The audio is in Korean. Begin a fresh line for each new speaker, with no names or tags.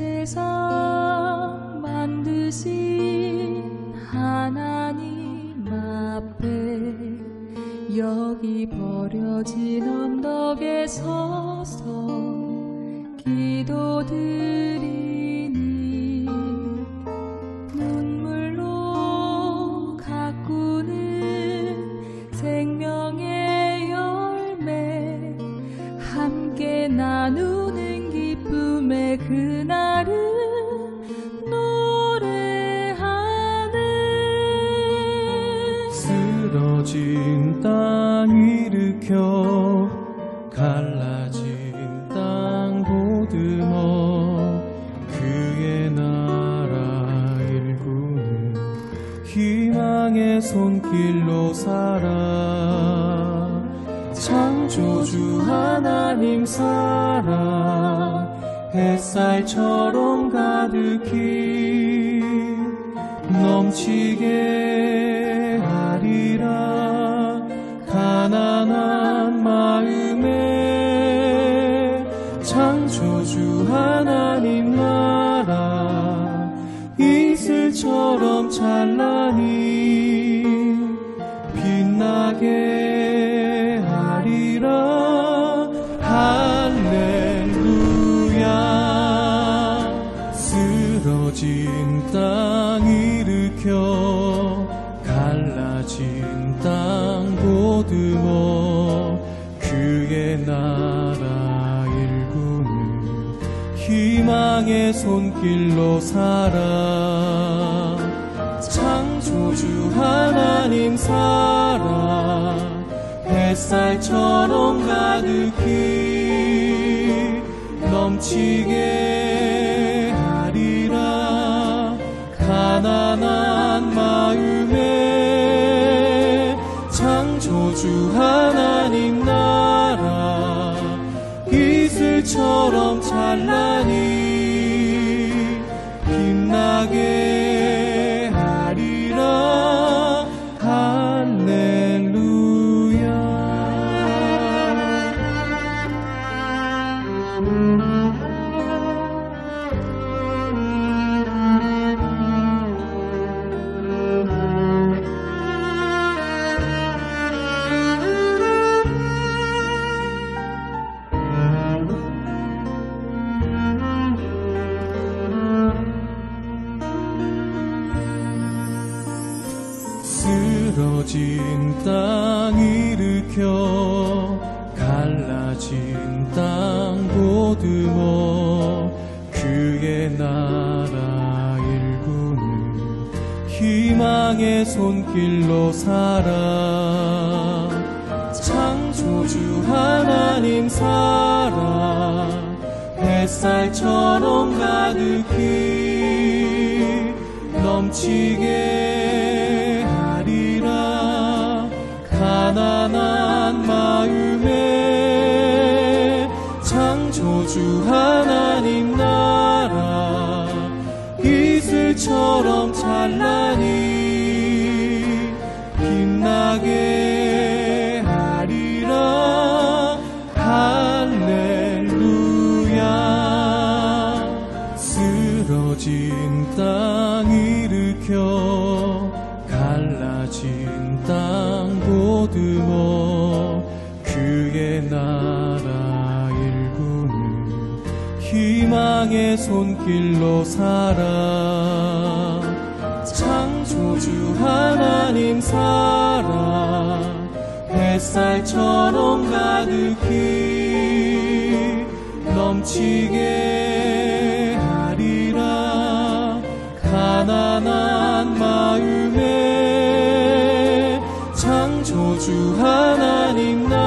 세상 만드신 하나님 앞에 여기 버려진 언덕에 서서 기도드리니 눈물로 가꾸는 생명의 열매 함께 나누는 기쁨의 그
쓰러진 땅 일으켜 갈라진 땅 보듬어 그의 나라 일구는 희망의 손길로 살아 창조주 하나님 사랑 햇살처럼 가득히 넘치게 창조주 하나님 나라 이슬처럼 찬란히 빛나게 하리라. 할렐루야. 쓰러진 땅 일으켜 갈라진 땅 보듬어. 그의 나라 희망의 손길로 살아. 창조주 하나님 사랑 햇살처럼 가득히 넘치게 하리라. 가난한 마음에 창조주 하나님 이슬처럼 찬란히 빛나게 쓰러진 땅 일으켜 갈라진 땅 보듬어 그의 나라 일구는 희망의 손길로 살아. 창조주 하나님 사랑 햇살처럼 가득히 넘치게 가난한 마음에 창조주 하나님 나라 이슬처럼 찬란히 빛나게 하리라. 할렐루야. 쓰러진 땅 일으켜 갈라진 땅 희망의 손길로 살아. 창조주 하나님 사랑 햇살처럼 가득히 넘치게 하리라. 가난한 마음에 창조주 하나님 나